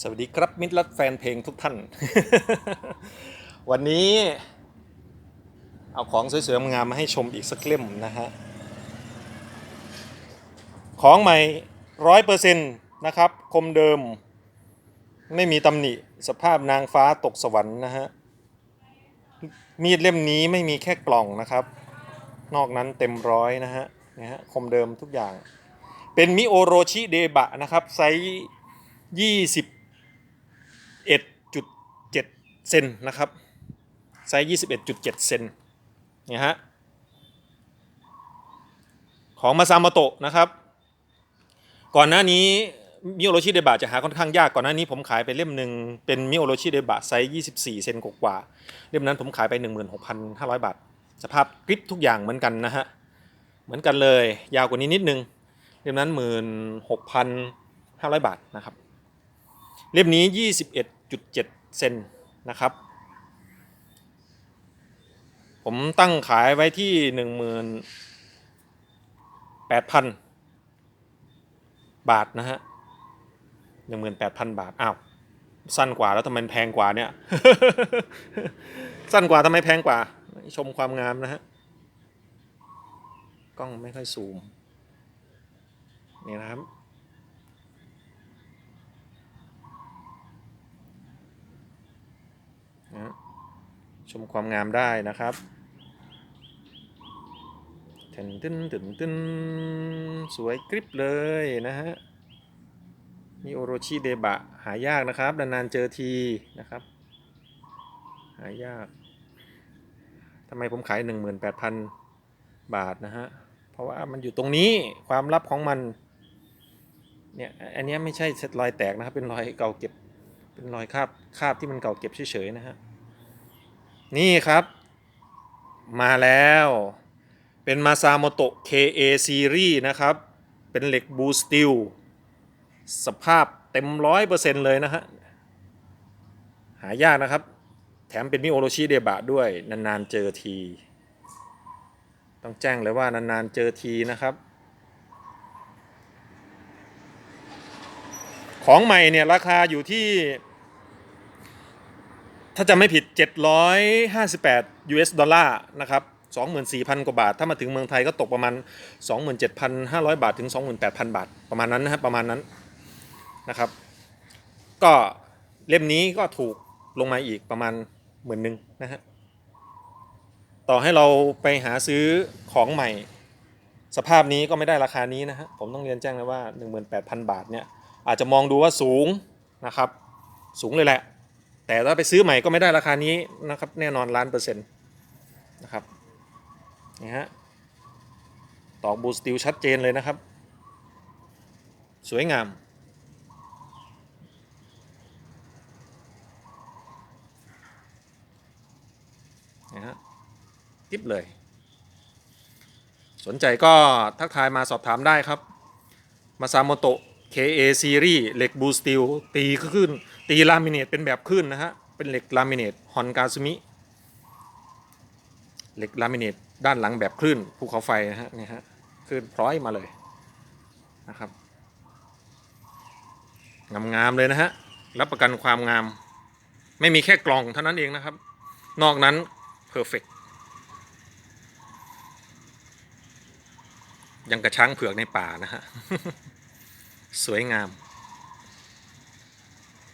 สวัสดีครับมิตรรักแฟนเพลงทุกท่าน วันนี้ เอาของสวยๆงามมาให้ชมอีกสักเล่มนะฮะ ของใหม่ร้อยเปอร์เซ็นต์นะครับ คมเดิม ไม่มีตำหนิ สภาพนางฟ้าตกสวรรค์นะฮะ มีดเล่มนี้ไม่มีแค่กล่องนะครับ นอกนั้นเต็มร้อยนะฮะนะฮะคมเดิมทุกอย่าง เป็นมิโอโรชิเดบะนะครับไซส์ยี่สิบ เอ็ดจุดเจ็ดเซนนะครับ ไซส์ยี่สิบเอ็ดจุดเจ็ดเซนเนี่ยฮะ ของมาซาโมโตะนะครับ ก่อนหน้านี้มิโอโรชิเดบะจะหาค่อนข้างยากก่อนหน้านี้ผมขายไปเล่มหนึ่งเป็นมิโอโรชิเดบะไซส์ 24 เซนกว่าเล่มนั้นผมขายไป 16,500 บาท สภาพกริปทุกอย่างเหมือนกันนะฮะ เหมือนกันเลย ยาวกว่านี้นิดนึง เล่มนั้น 16,500 บาทนะครับ เล่มนี้ 21.7 เซนนะครับ ผมตั้งขายไว้ที่ 18,000 บาทนะฮะ 18,000 บาท อ้าว สั้นกว่าแล้วทำไมแพงกว่าเนี่ย สั้นกว่าทำไมแพงกว่า ชมความงามนะฮะ กล้องไม่ค่อยซูม นี่นะครับ ชมความงามได้นะครับตึนตึนตึนตึนสวยกริบเลยนะฮะนี่โอโรชิเดบะหายากนะครับ นานๆเจอทีนะครับ หายากทำไมผมขาย 18,000 บาทนะฮะ เพราะว่ามันอยู่ตรงนี้ความลับของมันเนี่ยอันนี้ไม่ใช่รอยแตกนะครับ เป็นรอยเก่าเก็บเป็นรอยคาบคาบที่มันเก่าเก็บเฉยๆนะฮะ นี่ครับ มาแล้ว เป็นมาซาโมโตะ KA Series นะครับ เป็นเหล็กบูสติลสภาพเต็มร้อยเปอร์เซ็นต์เลยนะฮะ หายากนะครับ แถมเป็นมิโอโรชิเดบะด้วย นาน ๆ เจอที ต้องแจ้งเลยว่า นาน ๆ เจอทีนะครับ ของใหม่เนี่ย ราคาอยู่ที่ ถ้าจะไม่ผิด 758 US ดอลลาร์นะครับ24,000 กว่าบาท ถ้ามาถึงเมืองไทยก็ตกประมาณ 27,500 บาทถึง 28,000 บาท ประมาณนั้นนะครับประมาณนั้นนะครับ ก็เล่มนี้ก็ถูกลงมาอีกประมาณหมื่นหนึ่งนะฮะต่อให้เราไปหาซื้อของใหม่ สภาพนี้ก็ไม่ได้ราคานี้นะฮะผมต้องเรียนแจ้งนะว่า 18,000 บาทเนี่ยอาจจะมองดูว่าสูงนะครับ สูงเลยแหละ แต่ถ้าไปซื้อใหม่ก็ไม่ได้ราคานี้นะครับ แน่นอนล้านเปอร์เซ็นต์นะครับนี่ฮะตอกบูสติลชัดเจนเลยนะครับ สวยงาม นะฮะทิปเลย สนใจก็ทักทายมาสอบถามได้ครับ มาซาโมโตะ KA Series เหล็กบูสติลตีขึ้น ตีลามิเนตเป็นแบบขึ้นนะฮะ เป็นเหล็กลามิเนตฮอนกาซุมิ เหล็กลามิเนตด้านหลังแบบคลื่นภูเขาไฟนะฮะนี่ฮะคลื่นพร้อยมาเลยนะครับงามๆเลยนะฮะรับประกันความงาม ไม่มีแค่กล่องเท่านั้นเองนะครับ นอกนั้นเพอร์เฟกยังกระช้างเผือกในป่านะฮะ สวยงาม